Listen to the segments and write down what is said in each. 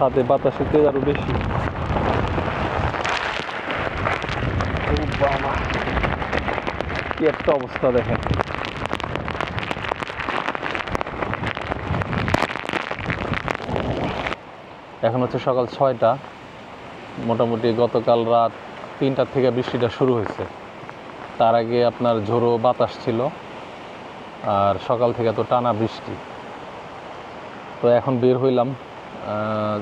ছাদে বাতাসের তেজ আরও বেশি। কি একটা অবস্থা দেখেন। এখন হচ্ছে সকাল ছয়টা। মোটামুটি গতকাল রাত তিনটার থেকে বৃষ্টিটা শুরু হয়েছে। তার আগে আপনার ঝোড়ো বাতাস ছিল আর সকাল থেকে তো টানা বৃষ্টি। তো এখন বের হইলাম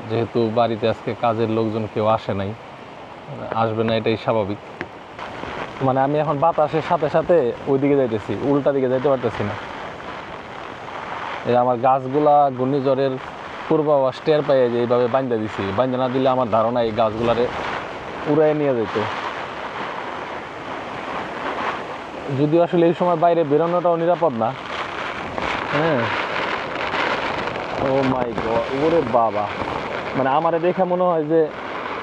যেহেতু বাড়িতে আজকে কাজের লোকজন কেউ আসে নাই, আসবে না এটাই স্বাভাবিক। মানে আমি এখন বাতাসের সাথে সাথে ওইদিকে যাইতেছি, উল্টা দিকে যাইতে পারতেছি না। এই আমার গাছগুলা ঘূর্ণিঝড়ের পূর্বাভাস টের পাই যে এইভাবে বান্ধা দিছি বান্ধা না দিলে আমার ধারণা এই গাছগুলারে উড়াই নিয়ে যেত যদিও আসলে এই সময় বাইরে বেরোনোটাও নিরাপদ না। হ্যাঁ। ও মাই গড বাবা। মানে আমারে দেখে মনে হয় যে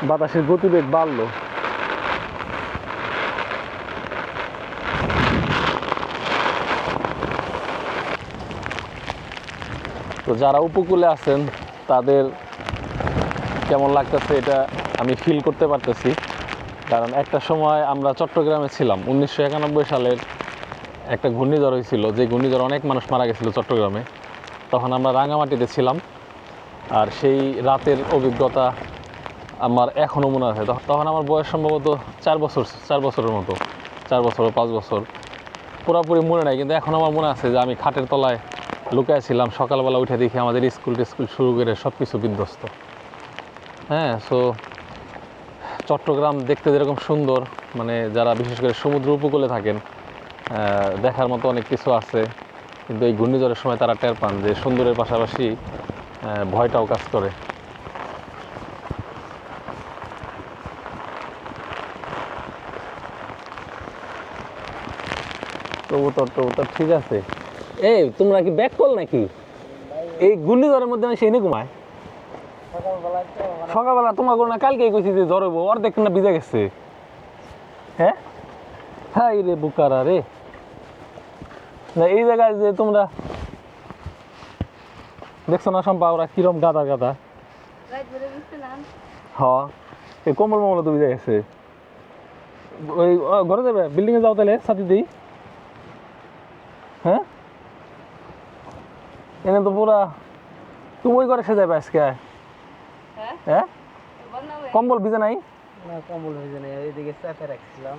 বাতাসের গতিবেগ বাড়লো। তো যারা উপকূলে আছেন, তাদের কেমন লাগতেছে এটা আমি ফিল করতে পারতেছি। কারণ একটা সময় আমরা চট্টগ্রামে ছিলাম, উনিশশো একানব্বই সালের একটা ঘূর্ণিঝড় হয়েছিল, যে ঘূর্ণিঝড় অনেক মানুষ মারা গেছিল চট্টগ্রামে। তখন আমরা রাঙামাটিতে ছিলাম। আর সেই রাতের অভিজ্ঞতা আমার এখনও মনে আছে। তখন আমার বয়স সম্ভবত চার বছর, চার বছরের মতো। চার বছর, পাঁচ বছর। পুরোপুরি মনে নাই, কিন্তু এখন আমার মনে আছে যে আমি খাটের তলায় লুকায় ছিলাম। সকালবেলা উঠে দেখি আমাদের স্কুল টিস্কুল শুরু করে সব কিছু বিধ্বস্ত। হ্যাঁ সো চট্টগ্রাম দেখতে যেরকম সুন্দর মানে যারা বিশেষ করে সমুদ্র উপকূলে থাকেন দেখার মতো অনেক কিছু আছে। কিন্তু এই ঘূর্ণিঝড়ের সময় তারা টের পান যে সুন্দরের পাশাপাশি ভয়টাও কাজ করে। কবুতর টবুতর ঠিক আছে। এই তোমরা কি ব্যাক কল নাকি? এই ঘূর্ণিঝড়ের মধ্যে আমি সেই ঘুমায়? সকালবেলা তোমার না কালকে কইছি যে জ্বর হইব, অর্ধেক না ভিজে গেছে। হ্যাঁ? হ্যাঁ রে বুকারা রে। না এই জায়গায় যে তোমরা দেখছ না সম্পা ওরা কিরম গাদা গাদা হ এই কম্বল মম্বল তো ভিজে গেছে। ওই ঘরে যাবে? বিল্ডিং এ যাও তাহলে সাথে দিই। হ্যাঁ? এনে তো পুরা তুমি ওই ঘরে সে যাবে আজকে। হ্যাঁ? হ্যাঁ? কম্বল ভিজে নাই? না কম্বল হয়েছে না এইদিকে চাপে রাখছিলাম।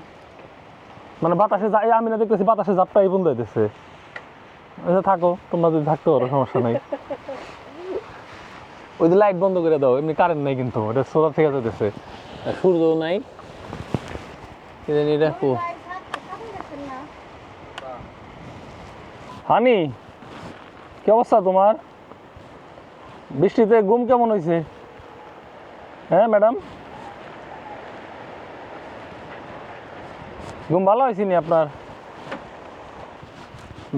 মানে বাতাসে যা- এই আমি না দেখতেছি বাতাসে জাপটাই বন্ধ হইতেছে। থাকো, তোমরা যদি থাকতে পারো, সমস্যা নাই। ওই যে লাইট বন্ধ করে দাও, এমনি কারেন্ট নাই কিন্তু, এটা সোলার থেকে যেতেছে আর সূর্যও নাই। দেখো হানি, কি অবস্থা তোমার? বৃষ্টিতে ঘুম কেমন হয়েছে হ্যাঁ ম্যাডাম ঘুম ভালো হয়েছে নি আপনার?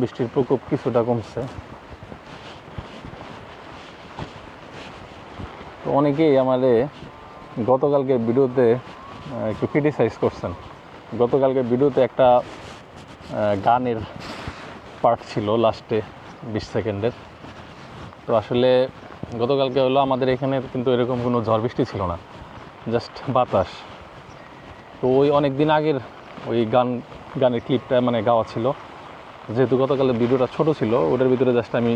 বৃষ্টির প্রকোপ কিছুটা কমছে। তো অনেকেই আমাদের গতকালকের ভিডিওতে একটু ক্রিটিসাইজ করছেন। গতকালকের ভিডিওতে একটা গানের পার্ট ছিল লাস্টে বিশ সেকেন্ডের। তো আসলে গতকালকে হলো আমাদের এখানে কিন্তু এরকম কোনো ঝড় বৃষ্টি ছিল না জাস্ট বাতাস। তো ওই অনেক দিন আগের ওই গান, গানের ক্লিপটা মানে গাওয়া ছিল। যেহেতু গতকালের ভিডিওটা ছোট ছিল, ওটার ভিতরে জাস্ট আমি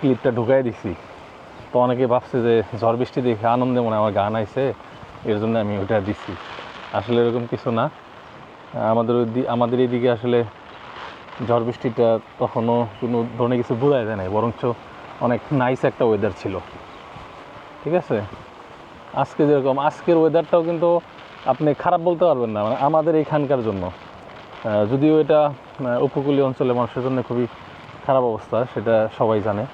ক্লিপটা ঢুকাই দিছি। তো অনেকে ভাবছে যে ঝড় বৃষ্টি দেখে আনন্দে মনে আমার গান আইছে, এর জন্য আমি ওইটা দিছি। আসলে এরকম কিছু না। আমাদের আমাদের এইদিকে আসলে ঝড় বৃষ্টিটা তখনও কোনো ধরনের কিছু বোঝাই যায় নাই, বরঞ্চ অনেক নাইস একটা ওয়েদার ছিল। ঠিক আছে? আজকে যেরকম, আজকের ওয়েদারটাও কিন্তু আপনি খারাপ বলতে পারবেন না মানে আমাদের এইখানকার জন্য। যদিও এটা উপকূলীয় অঞ্চলের মানুষের জন্য খুবই খারাপ অবস্থা, সেটা সবাই জানে।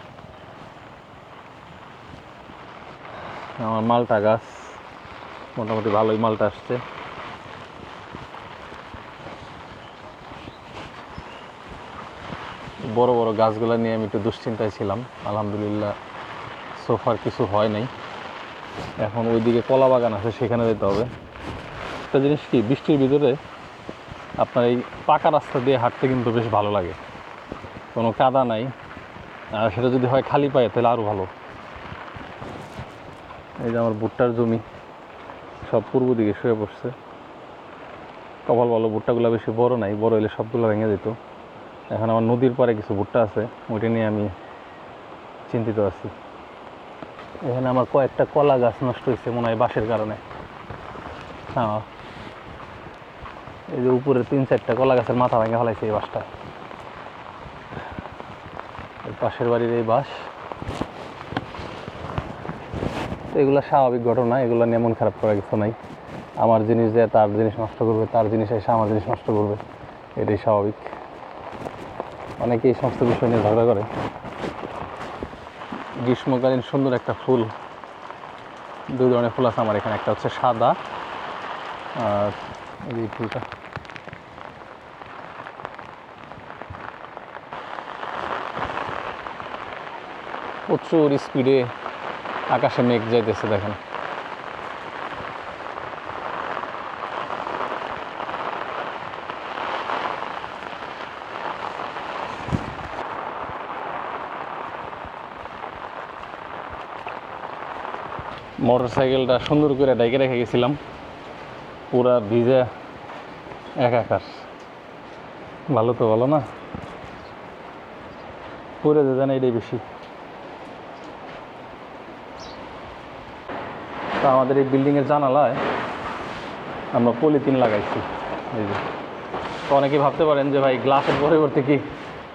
আমার মালটা গাছ, মোটামুটি ভালোই মালটা আসছে। বড় বড় গাছগুলো নিয়ে আমি একটু দুশ্চিন্তায় ছিলাম, আলহামদুলিল্লাহ সোফার কিছু হয় নাই। এখন ওইদিকে কলা বাগান আছে, সেখানে যেতে হবে। একটা জিনিস কি, বৃষ্টির ভিতরে আপনার এই পাকা রাস্তা দিয়ে হাঁটতে কিন্তু বেশ ভালো লাগে। কোনো কাদা নাই। আর সেটা যদি হয় খালি পায়ে, তাহলে আরও ভালো। এই যে আমার ভুট্টার জমি, সব পূর্ব দিকে শুয়ে পড়ছে। কপাল ভালো, ভুট্টাগুলো বেশি বড় নাই, বড় হলে সবগুলো ভেঙে যেত। এখন আমার নদীর পারে কিছু ভুট্টা আছে, ওইটা নিয়ে আমি চিন্তিত আছি। এখানে আমার কয়েকটা কলা গাছ নষ্ট হয়েছে মনে হয় বাঁশের কারণে। হ্যাঁ। এই যে উপরে তিন চারটা কলা গাছের মাথা ভেঙে ফেলাইছে এই বাসটা। পাশের বাড়ির এই বাস। তো এগুলো স্বাভাবিক ঘটনা, এগুলো নিয়ে মন খারাপ করার কিছু নাই। আমার জিনিস যে তার জিনিস নষ্ট করবে, তার জিনিস এসে আমার জিনিস নষ্ট করবে, এটাই স্বাভাবিক। অনেকে এই সমস্ত বিষয় নিয়ে ঝগড়া করে। গ্রীষ্মকালীন সুন্দর একটা ফুল, দুই ধরনের ফুল আছে আমার এখানে। একটা হচ্ছে সাদা, আর এই ফুলটা। প্রচুর স্পিডে আকাশে মেঘ যাইতেছে, দেখেন। মোটর সাইকেলটা সুন্দর করে ডাইকে রেখে গেছিলাম। পুরা ভিজে একাকার। ভালো তো বলো না? পরে যে জানে এটাই বেশি। তা আমাদের এই বিল্ডিংয়ের জানালায় আমরা পলিথিন লাগাইছি। এই যে। তো অনেকে ভাবতে পারেন যে ভাই গ্লাসের পরিবর্তে কি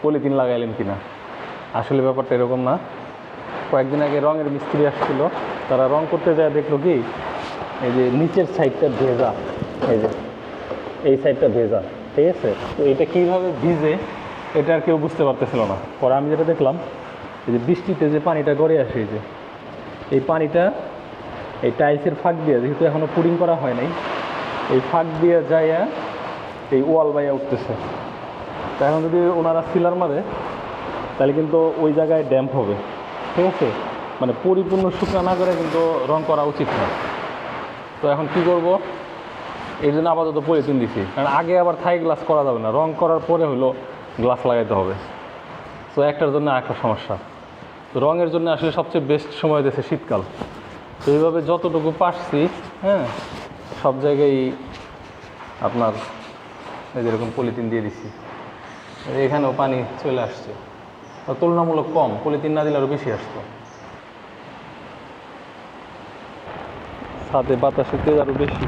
পলিথিন লাগাইলেন কিনা। আসলে ব্যাপারটা এরকম না। কয়েকদিন আগে রঙের মিস্ত্রি আসছিল। তারা রং করতে যায় দেখল কি, এই যে নিচের সাইডটা ভেজা। এই যে, এই সাইডটা ভেজা। ঠিক আছে? তো এটা কীভাবে ভিজে, এটা আর কেউ বুঝতে পারতেছিল না। পরে আমি যেটা দেখলাম, এই যে বৃষ্টিতে যে পানিটা গড়ে আসে, এই যে, এই পানিটা এই টাইলসের ফাঁক দিয়ে, যেহেতু এখনও পুডিং করা হয় নাই, এই ফাঁক দিয়ে যাইয়া এই ওয়াল বাইয়া উঠতেছে। তা এখন যদি ওনারা সিলার মারে, তাহলে কিন্তু ওই জায়গায় ড্যাম্প হবে। ঠিক আছে? মানে পরিপূর্ণ শুকনো না করে কিন্তু রং করা উচিত না। তো এখন কি করব? এই জন্য আপাতত পলিথিন দিছি। কারণ আগে আবার থাই গ্লাস করা যাবে না। রং করার পরে হলো গ্লাস লাগাইতে হবে। তো একটার জন্য একটা সমস্যা। তো রঙের জন্য আসলে সবচেয়ে বেস্ট সময় দিয়েছে শীতকাল। তো এইভাবে যতটুকু পারছি হ্যাঁ সব জায়গায় আপনার এই যেরকম পলিথিন দিয়ে দিছি। এখানেও পানি চলে আসছে। তুলনামূলক কম, পলিথিন না দিলে আরও বেশি আসতো। সাথে বাতাসের তেজ আরও বেশি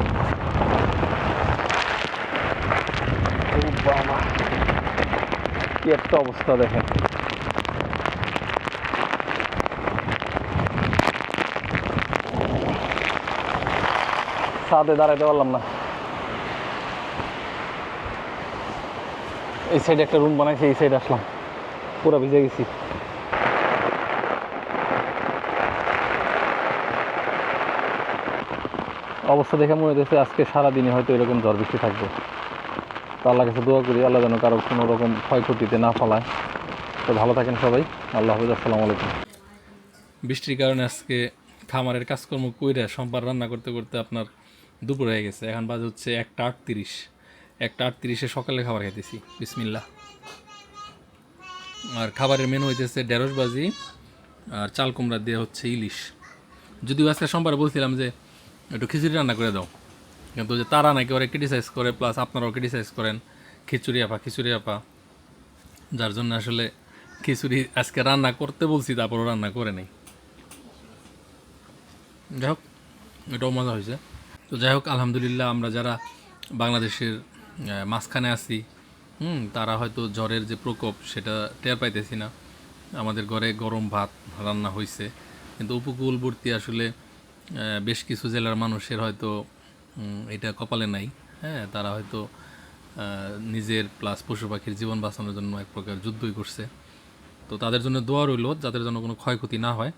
একটা অবস্থা দেখেন। ছাদে দাঁড়াইতে পারলাম না। এই সাইডে একটা রুম বানাইছে, এই সাইডে আসলাম। পুরো ভিজে গেছি। অবস্থা দেখে মনে হচ্ছে আজকে সারাদিনই হয়তো এরকম ঝড় বৃষ্টি থাকবে। তো আল্লাহ কাছে দোয়া করি, আল্লাহ যেন কারও কোনো রকম ক্ষয়ক্ষতিতে না ফলায় তো ভালো থাকেন সবাই। আল্লাহ হাফিজ, আসসালামু আলাইকুম। বৃষ্টির কারণে আজকে খামারের কাজকর্ম কইরা সোমবার রান্না করতে করতে আপনার দুপুর হয়ে গেছে, এখন বাজে হচ্ছে একটা আটত্রিশ। একটা আটত্রিশে সকালে খাবার খাইতেছি বিসমিল্লা আর খাবারের মেনু হইতেছে ঢেঁড়স বাজি আর চাল কুমড়া দিয়ে হচ্ছে ইলিশ। যদিও আজকে সোমবার বলছিলাম যে একটু খিচুড়ি রান্না করে দাও, কিন্তু যে তারা নাকি ওরা ক্রিটিসাইজ করে প্লাস আপনারাও ক্রিটিসাইজ করেন, খিচুড়ি আপা খিচুড়ি আপা। যার জন্য আসলে খিচুড়ি আজকে রান্না করতে বলছি, তারপরও রান্না করে নেই। যাই হোক, এটাও মজা হয়েছে। তো যাই হোক, আলহামদুলিল্লাহ আমরা যারা বাংলাদেশের মাঝখানে আছি, হুম, তারা হয়তো জ্বরের যে প্রকোপ সেটা টের পাইতেছি না। আমাদের ঘরে গরম ভাত রান্না হয়েছে কিন্তু উপকূলবর্তী আসলে বেশ কিছু জেলার মানুষের হয়তো এটা কপালে নাই। হ্যাঁ তারা হয়তো নিজের প্লাস পশু পাখির জীবন বাঁচানোর জন্য এক প্রকার যুদ্ধই করছে। তো তাদের জন্য দোয়া রইল, যাদের জন্য কোনো ক্ষয়ক্ষতি না হয়।